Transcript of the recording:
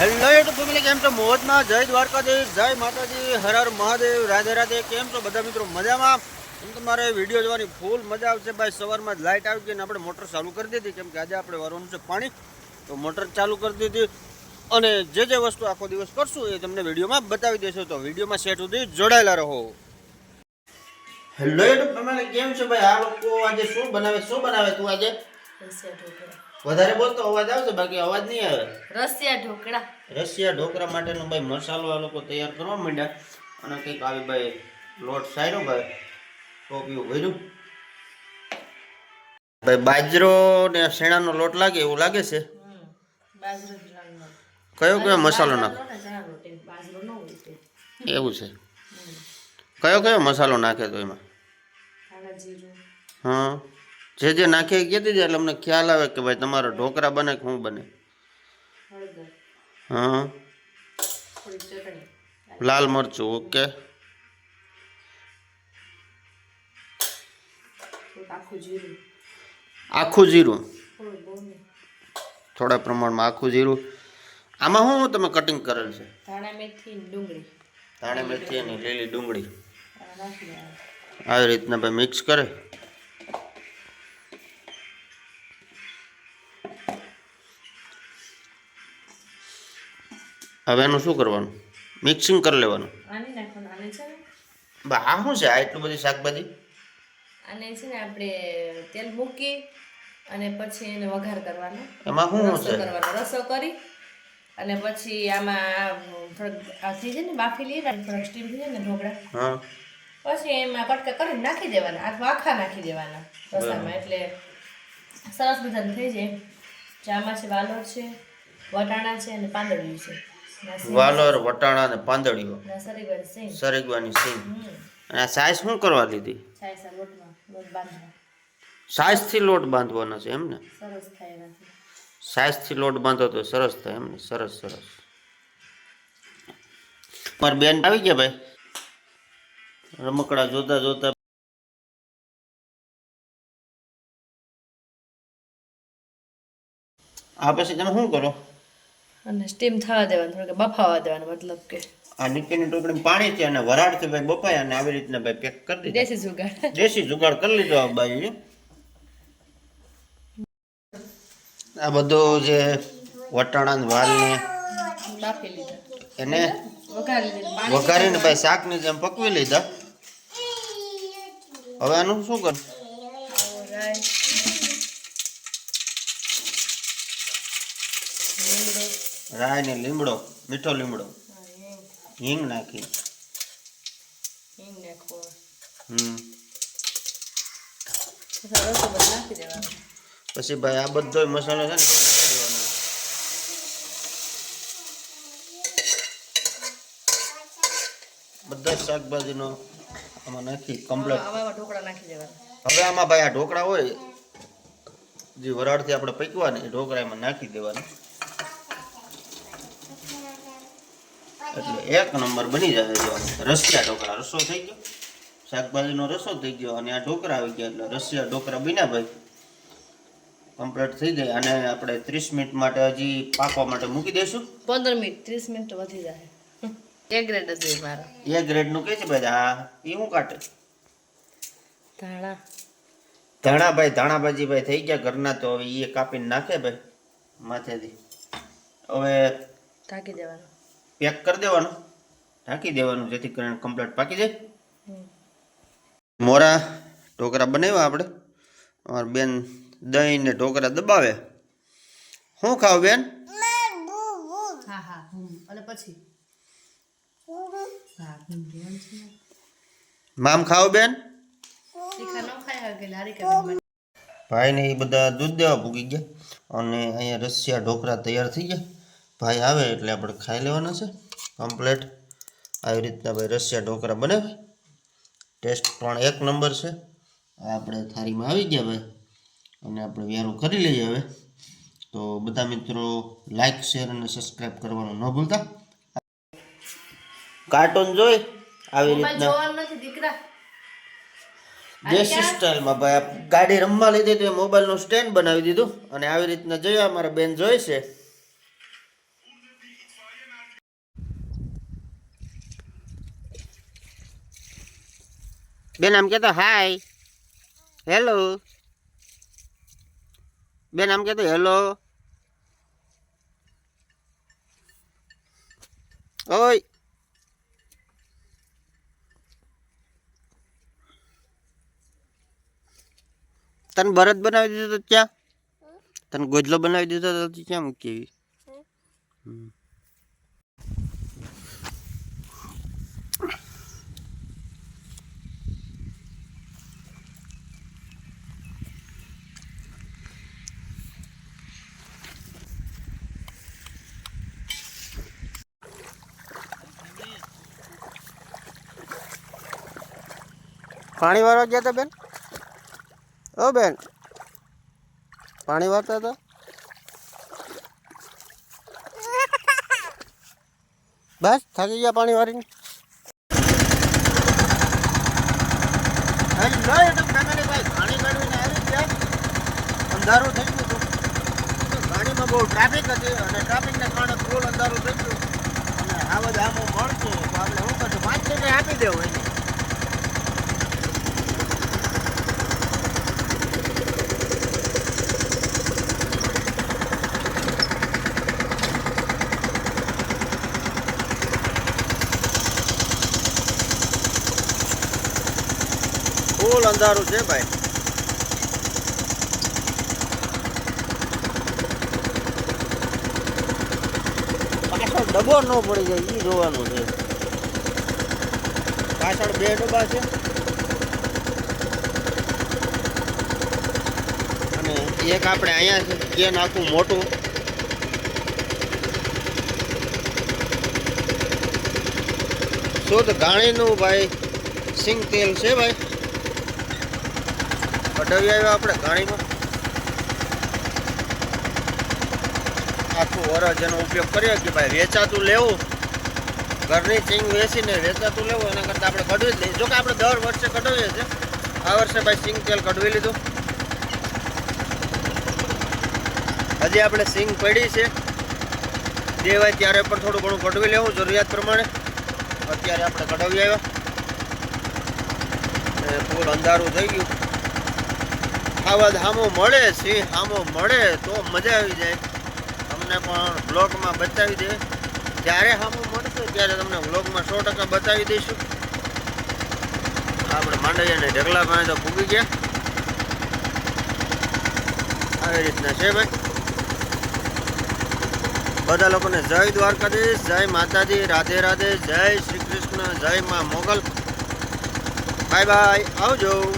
Hello YouTube family કેમ છો? મોજમાં જય દ્વારકાધીશ, જય માતાજી, હર હર મહાદેવ, રાધે રાધે, કેમ છો બધા મિત્રો? મજામાં? એમ તો મારે વીડિયો જોવાની ફૂલ મજા આવશે ભાઈ. સવારમાં જ લાઇટ આવી ગઈ અને આપણે મોટર ચાલુ કરી દીધી, કેમ કે આજે આપણે વારવાનું છે પાણી. તો મોટર ચાલુ કરી દીધી અને જે જે વસ્તુ આખો દિવસ કરશું એ તમને વિડીયોમાં બતાવી દેશું તો વિડીયોમાં સેટ સુધી જોડાયેલા રહો. હેલો યુટ્યુબ ફેમિલી કેમ છે ભાઈ? આ લોકો આજે શું બનાવે શું બનાવે તું આજે? વધારે બોલતો અવાજ આવશે બાકી અવાજ નહીં આવે. રસિયા ઢોકળા. રશિયા ઢોકળા માટેનો ભાઈ મસાલો આ લોકો તૈયાર કરવા માંડ્યા. અને કંઈક આવી ભાઈ લોટ સાર્યો ભાઈ ટોપિયું ભર્યું ભાઈ બાજરો ને શેણાનો લોટ લાગે એવું લાગે છે? કયો કયો મસાલો નાખો. એવું છે. કયો કયો મસાલો નાખે તો એમાં? હા. જે જે નાખે કહેતી જાય એટલે અમને ખ્યાલ આવે કે ભાઈ તમારો ઢોકળા બને કે શું બને. હા. લાલ મરચું ઓકે. આખું જીરું. થોડું પ્રમાણમાં આખું જીરું. આમાં શું તમે કટિંગ કરેલ છે? ધાણા મેથી ડુંગળી. ધાણા મેથી અને લીલી ડુંગળી. આવી રીતના ભાઈ મિક્સ કરે? હવે એનું શું કરવાનું? મિક્સિંગ કરી લેવાનું. આને નાખવાનું. આને છે ને? બા આ શું છે? આ એટલું બધી શાકભાજી? આને છે ને આપણે તેલ મૂકી અને પછી એને વઘાર કરવાનો. એમાં શું છે? કરવાનો. રસો કરી અને પછી આમાં થોડોક થઈ જાય ને બાફી લઈએ થોડાક સ્ટીમ થઈ જાય ને ઢોકળા. પછી એમાં કટકા કરીને નાખી દેવાના. અથવા આખા નાખી દેવાના રસામાં. એટલે સરસ બધાને થઈ જાય. ચામાં છે વાલોર છે વટાણા છે અને પાંદડિયું છે. વાલોર વટાણા અને પાંદડીઓ. સરગવાની સિંગ. અને આ સાઈઝ શું કરવા લીધી સાઈઝથી લોટ બાંધવાનો છે એમને સાઈઝથી લોટ બાંધો તો સરસ થાય એમને સરસ સરસ. મારી બેન આવી ગયા ભાઈ? રમકડા જોતા જોતા આ પછી તમે શું કરો? અને સ્ટીમ થવા દેવાનું થોડુંક બફાવા દેવાનું મતલબ કે. આ નીચેની ટુકડી પાણી છે અને વરાળથી ભાઈ બપાય અને આવી રીતના ભાઈ પેક કરી દીધું. દેશી જુગાડ દેશી જુગાડ કરી લીધો આ ભાઈ આ બધું જે વટાણા વાલ ને બાફી લીધા. એને વઘારીને ભાઈ શાકની જેમ પકવી લીધા. હવે આનું શું કર? રાય ને લીમડો મીઠો લીમડો. હિંગ નાખી. હિંગ નાખવો. હમ. પછી ભાઈ આ બધો મસાલો છે ને બધા શાકભાજી શાકભાજીનો આમાં નાખી કમ્પ્લીટ આવા આવા ઢોકળા નાખી દેવાના. હવે આમાં ભાઈ આ ઢોકળા હોય જે વરાળથી આપણે પકવાને એ ઢોકળા એમાં નાખી દેવાના. એટલે એક નંબર બની જશે જો રસિયા ઢોકળા. રસો થઈ ગયો. શાકભાજીનો રસો થઈ ગયો અને આ ઢોકળા આવી ગયા એટલે રસિયા ઢોકળા બન્યા ભાઈ. કમ્પ્લીટ થઈ જાય. અને આપણે ત્રીસ મિનિટ માટે હજી પાકવા માટે મૂકી દઈશું. પંદર મિનિટ ત્રીસ મિનિટ વધી જાય. એક ગ્રેડ જ મારા. એ ગ્રેડનું કહે છે ભાઈ? હા એ શું કાઢે ધાણા. ધાણા ભાઈ ધાણા ભાજી ભાઈ થઈ ગયા ઘરના તો હવે એ કાપીને નાખે ભાઈ માથેથી. હવે ઢાંકી દેવાનું. પેક કરી દેવાનું. ઢાંકી દેવાનું જેથી કરીને કમ્પ્લીટ પાકી જાય. મોરા ઢોકરા બનાવ્યા આપણે. અમારી બેન દહીં ને ઢોકરા દબાવે. શું ખાવ બેન. મામ ખાવ બેન? ભાઈ ન એ બધા દૂધ દેવા ભૂગી ગયા. અને અહીંયા રસિયા ઢોકરા તૈયાર થઈ ગયા. ભાઈ આવે એટલે આપણે ખાઈ લેવાના છે કમ્પ્લેટ આવી રીતના ભાઈ રસિયા ઢોકરા બને ટેસ્ટ પણ એક નંબર છે. આપણે થાળીમાં આવી ગયા ભાઈ. અને આપણે વ્યારું કરી લઈએ હવે. તો બધા મિત્રો લાઈક શેર અને સબસ્ક્રાઈબ કરવાનું ન ભૂલતા. કાર્ટૂન જોઈ? આવી રીતના. દેશી સ્ટાઇલમાં ભાઈ ગાડી રમવા લીધી તો મોબાઈલનું સ્ટેન્ડ બનાવી દીધું. અને આવી રીતના જોયા અમારા બેન જોઈ છે. બેન આમ કહેતો હાય હેલો બેન આમ કહેતો હેલો ઓય તને બરદ બનાવી દીધો તો ક્યાં તને ગોજલો બનાવી દીધો તો ક્યાં મૂકી આવી હમ. પાણી વાળવા ગયા હતા બેન? ઓ બેન. પાણી વાળતા હતા બસ, થાકી ગયા પાણી વાળીને. અંધારું થઈ ગયું હતું. ગાડીમાં બહુ ટ્રાફિક હતી અને ટ્રાફિકને કારણે ફૂલ અંધારું થઈ અને આ બધા આમાં મળશે તો આપણે શું કરશું? પાંચ આપી દેવું એને. ફૂલ અંધારું છે ભાઈ. પાછળ ડબ્બો ન પડી જાય એ જોવાનું છે. પાછળ બે ડબ્બા છે. અને એક આપણે અહીંયા છે કેન આખું મોટું. શુદ્ધ ઘાણીનું ભાઈ, સિંગ તેલ છે ભાઈ. કઢાવી આવ્યા આપણે ઘાણીમાં આખું વરસ એનો ઉપયોગ કરીએ કે ભાઈ વેચાતું લેવું. ઘરની સિંગ વેચીને વેચાતું લેવું, એના કરતાં આપણે કઢવી જ લઈએ. જો કે આપણે દર વર્ષે કઢવીએ છીએ. આ વર્ષે ભાઈ સિંગ તેલ કઢવી લીધું. હજી આપણે સિંગ પડી છે. દેવાય ત્યારે પણ થોડું ઘણું કઢવી લેવું, જરૂરિયાત પ્રમાણે. અત્યારે આપણે કઢાવી આવ્યા. ફૂલ અંધારું થઈ ગયું. આવા હામો મળે, સિંહ હામો મળે તો મજા આવી જાય. તમને પણ બ્લોગમાં બતાવી દે. જ્યારે હામો મળશે ત્યારે તમને બ્લોગમાં સો ટકા બતાવી દઈશું. આપણે માંડવીયાને ઢગલા પાસે તો ભૂગી ગયા. આવી રીતના છે ભાઈ. બધા લોકોને જય દ્વારકાધીશ, જય માતાજી, રાધે રાધે, જય શ્રી કૃષ્ણ, જય માં મોગલ. બાય બાય, આવજો.